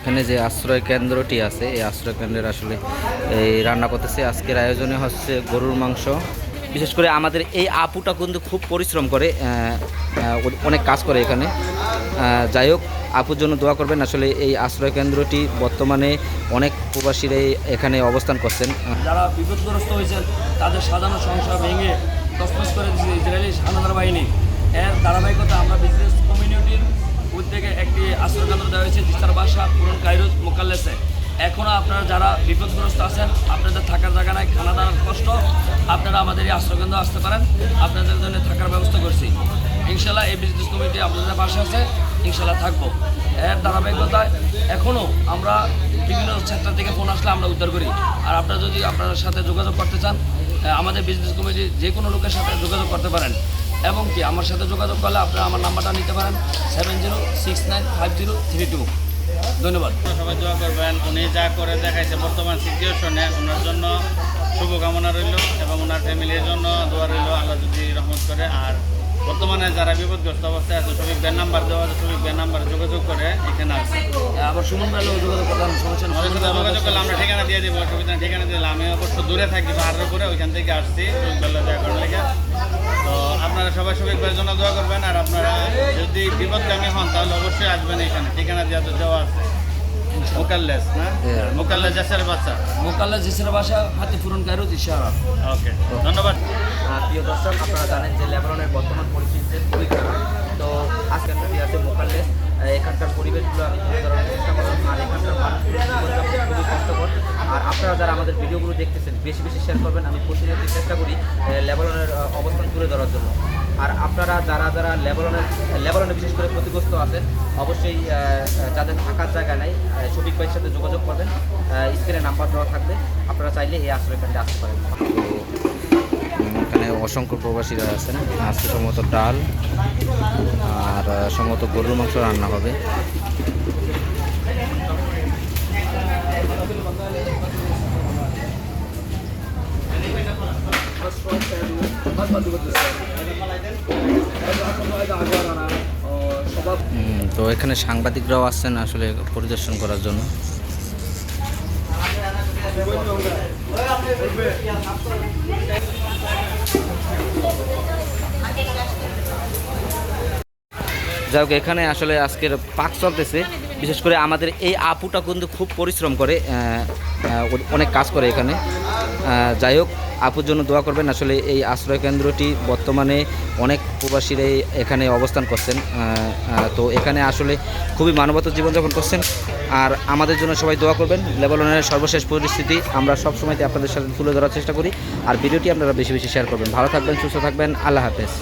এখানে যে আশ্রয় কেন্দ্রটি আছে, এই আশ্রয় কেন্দ্রের আসলে এই রান্না করতেছে। আজকের আয়োজনে হচ্ছে গরুর মাংস। বিশেষ করে আমাদের এই আপুটা কিন্তু খুব পরিশ্রম করে অনেক কাজ করে এখানে। যাই হোক, আপুর জন্য দোয়া করবেন। আসলে এই আশ্রয় কেন্দ্রটি বর্তমানে অনেক প্রবাসীরাই এখানে অবস্থান করছেন। যারা বিপদগ্রস্ত হয়েছেন, তাদের সাজানো সংসার ভেঙে তসতস করে দিয়েছে ইসরায়েলি হানাদার বাহিনী। এর ধারাবাহিকতা আমরা বিজনেস কমিউনিটির উদ্যোগে একটি আশ্রয়কেন্দ্র দেওয়া হয়েছে কাইরুজ মোকাল্লেসে। এখনও আপনারা যারা বিপদগ্রস্ত আছেন, আপনাদের থাকার জায়গা নাই, খানা দানার কষ্ট, আপনারা আমাদের এই আশ্রয়কেন্দ্র আসতে পারেন। আপনাদের জন্য থাকার ব্যবস্থা করছি। ইনশাল্লাহ এই বিজনেস কমিটি আপনাদের পাশে আছে, ইনশাল্লাহ থাকব। এর ধারাবাহিকতায় এখনও আমরা বিভিন্ন সেক্টর থেকে ফোন আসলে আমরা উদ্ধার করি। আর আপনারা যদি আপনার সাথে যোগাযোগ করতে চান আমাদের বিজনেস কমিটি যে কোনো লোকের সাথে যোগাযোগ করতে পারেন। এবং কি, আমার সাথে যোগাযোগ করলে আপনারা আমার নাম্বারটা নিতে পারেন seven zero six nine five zero three two ধন্যবাদ। সবাই দোয়া করবেন উনি যা করে দেখাইছে বর্তমান সিচুয়েশনে ওনার জন্য শুভকামনা রইল এবং ওনার ফ্যামিলির জন্য দোয়া রইল আল্লাহ যদি রহমত করে। আর বর্তমানে যারা বিপদগ্রস্ত অবস্থায় আছে শফিক ব্যান নাম্বার দেওয়া আছে শফিক ব্যান নাম্বারে যোগাযোগ করে এখানে আসছে আবার সুমন ভাইও যোগাযোগ করলাম সমস্যা যোগাযোগ করলে আমরা ঠিকানা দিয়ে দিব সুবিধা ঠিকানা দিলে। আমি অবশ্য দূরে থাকি পাহাড়ের উপরে ওইখান থেকে আসছি। শফিক বেলা দেখা লেগে। সবাই ভাইয়ের জন্য দোয়া করবেন আর আপনারা যদি বিপদগামী হন তাহলে অবশ্যই আসবেন এখানে। ঠিকানা দেওয়া আছে। মোকাল্লেস না? হ্যাঁ। মোকাল্লেস জাসের বাচ্চা? মোকাল্লা জিসের বাসা হাতে পুরন কাইরুজ ওকে ধন্যবাদ। প্রিয় দর্শক আপনারা জানেন যে লেবাননের বর্তমান পরিস্থিতিতে খুবই খারাপ। তো নদী আছে মোকাল্লে এখানকার পরিবেশগুলো আমি তুলে ধরার চেষ্টা করলাম। আর এখানকার মানুষগুলো খুবই কষ্টকর। আর আপনারা যারা আমাদের ভিডিওগুলো দেখতেছেন বেশি বেশি শেয়ার করবেন। আমি প্রতিনিয়ত চেষ্টা করি লেবাননের অবস্থান তুলে ধরার জন্য। আর আপনারা যারা যারা লেবাননের লেবাননে বিশেষ করে ক্ষতিগ্রস্ত আছেন, অবশ্যই যাদের থাকার জায়গা নাই সঠিক ভাইয়ের সাথে যোগাযোগ করবেন। স্ক্রিনে নাম্বার দেওয়া থাকবে। আপনারা চাইলে এই আশ্রয় কেন্দ্রে আসতে পারেন। এখানে অসংখ্য প্রবাসীরা আছেন। আজকে সম্ভবত ডাল আর সম্ভবত গরুর মাংস রান্না হবে। তো এখানে সাংবাদিকরাও আসছেন আসলে পরিদর্শন করার জন্য। যাই হোক, এখানে আসলে আজকের পাক চলতেছে। বিশেষ করে আমাদের এই আপুটা কিন্তু খুব পরিশ্রম করে অনেক কাজ করে এখানে। যাই হোক, আপুর জন্য দোয়া করবেন। আসলে এই আশ্রয় কেন্দ্রটি বর্তমানে অনেক প্রবাসীরাই এখানে অবস্থান করছেন। তো এখানে আসলে খুবই মানবতার জীবনযাপন করছেন। আর আমাদের জন্য সবাই দোয়া করবেন। লেবাননের সর্বশেষ পরিস্থিতি আমরা সব সময়তে আপনাদের সাথে তুলে ধরার চেষ্টা করি। আর ভিডিওটি আপনারা বেশি বেশি শেয়ার করবেন। ভালো থাকবেন, সুস্থ থাকবেন। আল্লাহ হাফেজ।